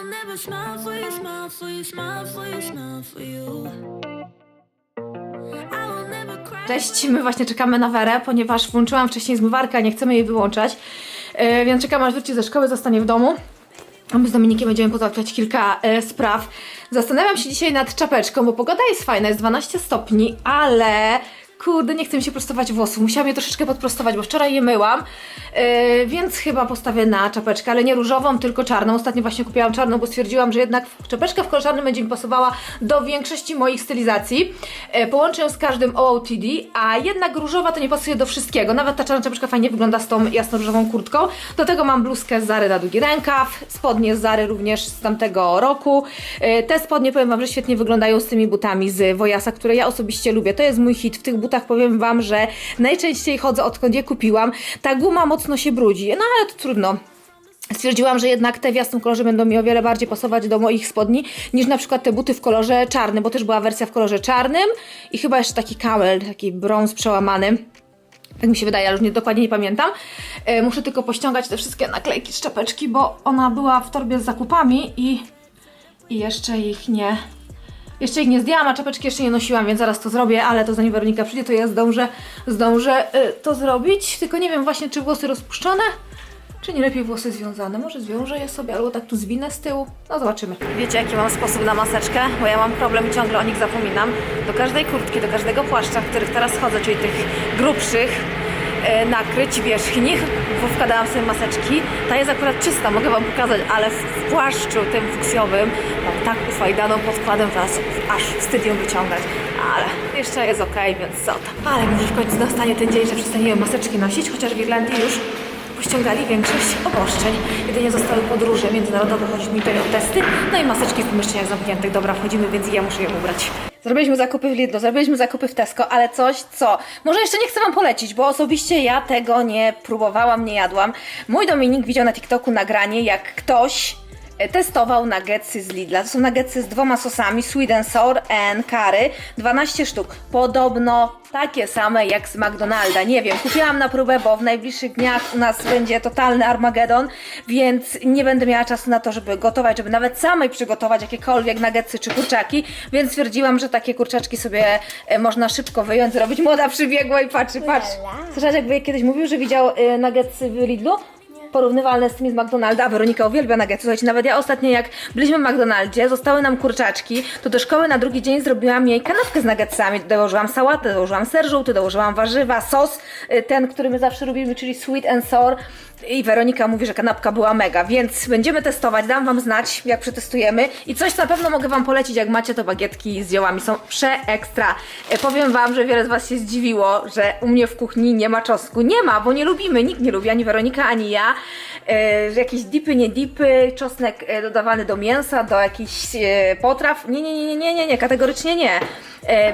will never smile for you, smile for you, smile for you, smile for you. Cześć, my właśnie czekamy na Werę, ponieważ włączyłam wcześniej zmywarkę, nie chcemy jej wyłączać. E, więc czekamy aż wróci ze szkoły, zostanie w domu. A my z Dominikiem będziemy pozałatwiać kilka e, spraw. Zastanawiam się dzisiaj nad czapeczką, bo pogoda jest fajna, jest 12 stopni, ale kurde, nie chcę mi się prostować włosów. Musiałam je troszeczkę podprostować, bo wczoraj je myłam, e, więc chyba postawię na czapeczkę, ale nie różową, tylko czarną. Ostatnio właśnie kupiłam czarną, bo stwierdziłam, że jednak czapeczka w kolorze czarnym będzie mi pasowała do większości moich stylizacji. E, połączę ją z każdym OOTD, a jednak różowa to nie pasuje do wszystkiego. Nawet ta czarna czapeczka fajnie wygląda z tą jasno-różową kurtką. Do tego mam bluzkę z Zary na długi rękaw, spodnie z Zary również z tamtego roku. E, Te spodnie powiem Wam, że świetnie wyglądają z tymi butami z Wojasa, które ja osobiście lubię. To jest mój hit. W tych butach powiem Wam, że najczęściej chodzę odkąd je kupiłam. Ta guma mocno się brudzi, no ale to trudno. Stwierdziłam, że jednak te w jasnym kolorze będą mi o wiele bardziej pasować do moich spodni niż na przykład te buty w kolorze czarnym, bo też była wersja w kolorze czarnym i chyba jeszcze taki camel, taki brąz przełamany. Tak mi się wydaje, ale już nie, dokładnie nie pamiętam. E, muszę tylko pościągać te wszystkie naklejki z czapeczki, bo ona była w torbie z zakupami i, i jeszcze ich nie... Jeszcze ich nie zdjęłam, a czapeczki jeszcze nie nosiłam, więc zaraz to zrobię, ale to zanim Weronika przyjdzie, to ja zdążę, zdążę e, to zrobić. Tylko nie wiem właśnie, czy włosy rozpuszczone, czy nie lepiej włosy związane? Może zwiążę je sobie, albo tak tu zwinę z tyłu? No zobaczymy. Wiecie, jaki mam sposób na maseczkę? Bo ja mam problem i ciągle o nich zapominam. Do każdej kurtki, do każdego płaszcza, w których teraz chodzę, czyli tych grubszych, nakryć wierzchni, bo wkładałam sobie maseczki. Ta jest akurat czysta, mogę Wam pokazać, ale w, płaszczu tym fuksjowym mam tak ufajdaną podkładem, teraz aż wstyd ją wyciągać. Ale jeszcze jest okej, więc co tam. Ale może w końcu nastanie ten dzień, że przestaniemy maseczki nosić, chociaż w Irlandii już pościągali większość obostrzeń. Jedynie zostały podróże międzynarodowe, chodzi mi tutaj o testy, no i maseczki w pomieszczeniach zamkniętych. Dobra, wchodzimy, więc ja muszę je ubrać. Zrobiliśmy zakupy w Lidlu, zrobiliśmy zakupy w Tesco, ale coś, co może jeszcze nie chcę Wam polecić, bo osobiście ja tego nie próbowałam, nie jadłam. Mój Dominik widział na TikToku nagranie, jak ktoś testował nuggetsy z Lidla. To są nuggetsy z dwoma sosami, sweet and sour and curry, 12 sztuk. Podobno takie same jak z McDonalda. Nie wiem, kupiłam na próbę, bo w najbliższych dniach u nas będzie totalny Armagedon, więc nie będę miała czasu na to, żeby gotować, żeby nawet samej przygotować jakiekolwiek nuggetsy czy kurczaki, więc stwierdziłam, że takie kurczaczki sobie e, można szybko wyjąć, zrobić. Młoda przybiegła i patrzy, patrz. Słyszałeś, jakby kiedyś mówił, że widział e, nuggetsy w Lidlu? Porównywalne z tymi z McDonalda, a Weronika uwielbia nuggetsy. Słuchajcie, nawet ja ostatnio jak byliśmy w McDonaldzie, zostały nam kurczaczki, to do szkoły na drugi dzień zrobiłam jej kanapkę z nuggetsami. Dołożyłam sałatę, dołożyłam ser żółty, dołożyłam warzywa, sos, y, ten, który my zawsze lubimy, czyli sweet and sour. I Weronika mówi, że kanapka była mega, więc będziemy testować, dam Wam znać, jak przetestujemy. I coś, co na pewno mogę Wam polecić, jak macie, to bagietki z ziołami są przeekstra. E, Powiem Wam, że wiele z Was się zdziwiło, że u mnie w kuchni nie ma czosnku. Nie ma, bo nie lubimy, nikt nie lubi, ani Weronika, ani ja. E, jakieś dipy, nie dipy, czosnek e, dodawany do mięsa, do jakichś e, potraw. Nie, nie, nie, nie, nie, nie, kategorycznie nie.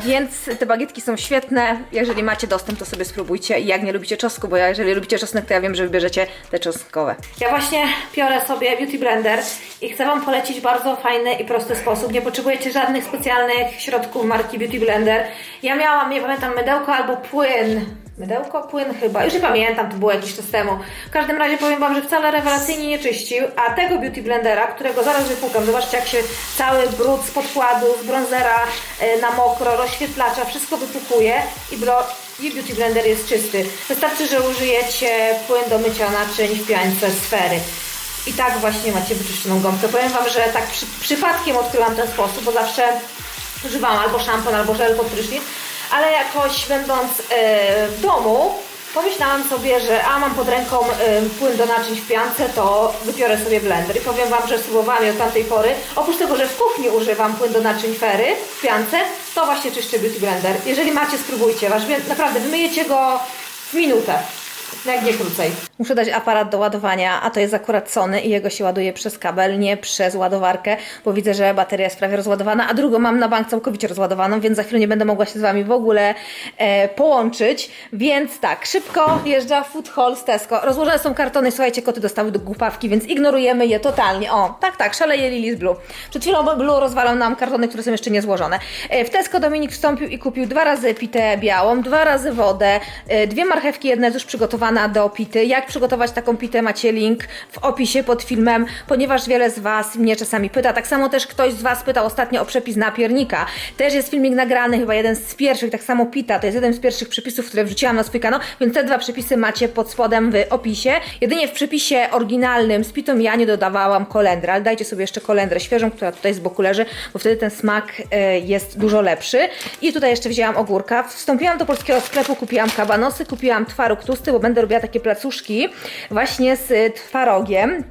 Więc te bagietki są świetne. Jeżeli macie dostęp, to sobie spróbujcie. I jak nie lubicie czosnku, bo jeżeli lubicie czosnek, to ja wiem, że wybierzecie te czosnkowe. Ja właśnie biorę sobie Beauty Blender i chcę Wam polecić bardzo fajny i prosty sposób. Nie potrzebujecie żadnych specjalnych środków marki Beauty Blender. Ja miałam, nie pamiętam, mydełko albo płyn. Mydełko, płyn chyba, już nie pamiętam, to było jakiś czas temu. W każdym razie powiem Wam, że wcale rewelacyjnie nie czyścił, a tego Beauty Blendera, którego zaraz wypłukam, zobaczcie jak się cały brud z podkładu, z bronzera e, na mokro, rozświetlacza, wszystko wypukuje i, bro, i Beauty Blender jest czysty. Wystarczy, że użyjecie płyn do mycia naczyń w piance sfery. I tak właśnie macie wyczyszczoną gąbkę. Powiem Wam, że tak przy, przypadkiem odkryłam ten sposób, bo zawsze używałam albo szampon, albo żel pod prysznic, ale jakoś będąc e, w domu pomyślałam sobie, że a mam pod ręką e, płyn do naczyń w piance, to wypiorę sobie blender i powiem Wam, że spróbowałam je od tamtej pory. Oprócz tego, że w kuchni używam płyn do naczyń fery w piance, to właśnie czyszczę Beauty Blender. Jeżeli macie, spróbujcie. Wasz, naprawdę, wymyjecie go w minutę. Jak nie krócej. Muszę dać aparat do ładowania, a to jest akurat Sony i jego się ładuje przez kabel, nie przez ładowarkę, bo widzę, że bateria jest prawie rozładowana, a drugą mam na bank całkowicie rozładowaną, więc za chwilę nie będę mogła się z Wami w ogóle e, połączyć. Więc tak, szybko jeżdża Food Hall z Tesco. Rozłożone są kartony, słuchajcie, koty dostały do głupawki, więc ignorujemy je totalnie. O, tak, tak, szaleje Lili z Blue. Przed chwilą Blue rozwalał nam kartony, które są jeszcze nie złożone. E, w Tesco Dominik wstąpił i kupił dwa razy pitę białą, dwa razy wodę, e, dwie marchewki, jedna jest już przygotowana przygotowana do pity. Jak przygotować taką pitę macie link w opisie pod filmem, ponieważ wiele z Was mnie czasami pyta. Tak samo też ktoś z Was pytał ostatnio o przepis na piernika. Też jest filmik nagrany, chyba jeden z pierwszych, tak samo pita. To jest jeden z pierwszych przepisów, które wrzuciłam na swój kanał, więc te dwa przepisy macie pod spodem w opisie. Jedynie w przepisie oryginalnym z pitą ja nie dodawałam kolendry, ale dajcie sobie jeszcze kolendrę świeżą, która tutaj z boku leży, bo wtedy ten smak e, jest dużo lepszy. I tutaj jeszcze wzięłam ogórka. Wstąpiłam do polskiego sklepu, kupiłam kabanosy, kupiłam twaróg tłusty, bo będę robiła takie placuszki właśnie z y, twarogiem.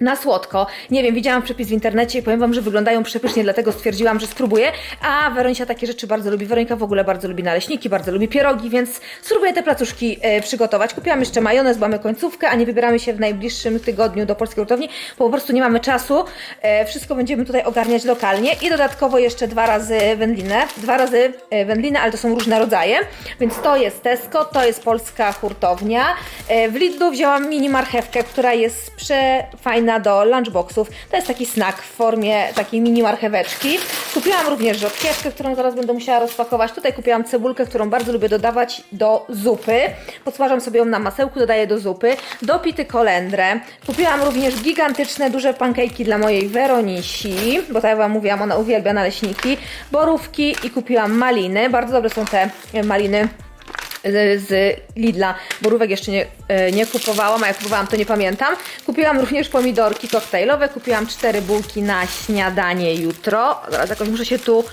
Na słodko. Nie wiem, widziałam przepis w internecie i powiem Wam, że wyglądają przepysznie, dlatego stwierdziłam, że spróbuję. A Weronika takie rzeczy bardzo lubi. Weronika w ogóle bardzo lubi naleśniki, bardzo lubi pierogi, więc spróbuję te placuszki e, przygotować. Kupiłam jeszcze majonez, mamy końcówkę, a nie wybieramy się w najbliższym tygodniu do polskiej hurtowni, bo po prostu nie mamy czasu. E, wszystko będziemy tutaj ogarniać lokalnie i dodatkowo jeszcze dwa razy wędlinę. Dwa razy e, wędlinę, ale to są różne rodzaje. Więc to jest Tesco, to jest polska hurtownia. E, w Lidlu wzięłam mini marchewkę, która jest przefajna do lunchboxów. To jest taki snack w formie takiej mini marcheweczki. Kupiłam również rzodkiewkę, którą zaraz będę musiała rozpakować. Tutaj kupiłam cebulkę, którą bardzo lubię dodawać do zupy. Podsmażam sobie ją na masełku, dodaję do zupy. Do pity kolendrę. Kupiłam również gigantyczne, duże pankejki dla mojej Weronisi, bo tak jak Wam mówiłam, ona uwielbia naleśniki. Borówki i kupiłam maliny. Bardzo dobre są te maliny z, Lidla. Borówek jeszcze nie, e, nie kupowałam, a jak kupowałam to nie pamiętam. Kupiłam również pomidorki koktajlowe, kupiłam cztery bułki na śniadanie jutro. Zaraz jakoś muszę się tu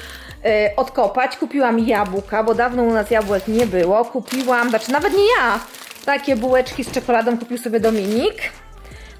e, odkopać. Kupiłam jabłka, bo dawno u nas jabłek nie było. Kupiłam, znaczy nawet nie ja, takie bułeczki z czekoladą kupił sobie Dominik.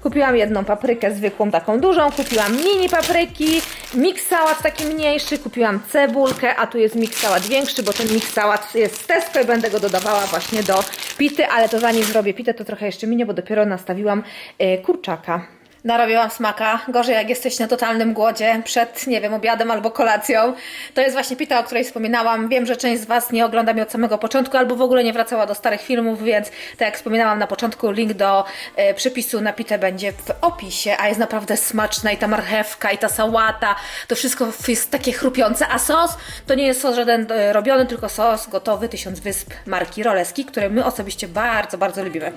Kupiłam jedną paprykę zwykłą, taką dużą, kupiłam mini papryki, mix sałat taki mniejszy, kupiłam cebulkę, a tu jest mix sałat większy, bo ten mix sałat jest z Tesco i będę go dodawała właśnie do pity, ale to zanim zrobię pitę, to trochę jeszcze minie, bo dopiero nastawiłam e, kurczaka. Narobiłam smaka. Gorzej jak jesteś na totalnym głodzie przed, nie wiem, obiadem albo kolacją. To jest właśnie pita, o której wspominałam. Wiem, że część z Was nie ogląda mnie od samego początku albo w ogóle nie wracała do starych filmów, więc tak jak wspominałam na początku, link do e, przepisu na pitę będzie w opisie, a jest naprawdę smaczna i ta marchewka i ta sałata, to wszystko jest takie chrupiące, a sos to nie jest sos żaden e, robiony, tylko sos gotowy, tysiąc wysp marki Roleski, który my osobiście bardzo, bardzo lubimy.